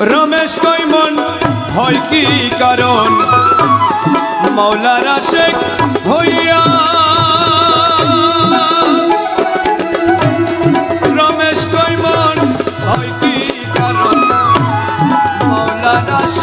রমেশ কৈমন হয় কি কারণ? মৌলার আশেক হইয়া রমেশ কৈমন হয় কি কারণ? মৌলার আশেক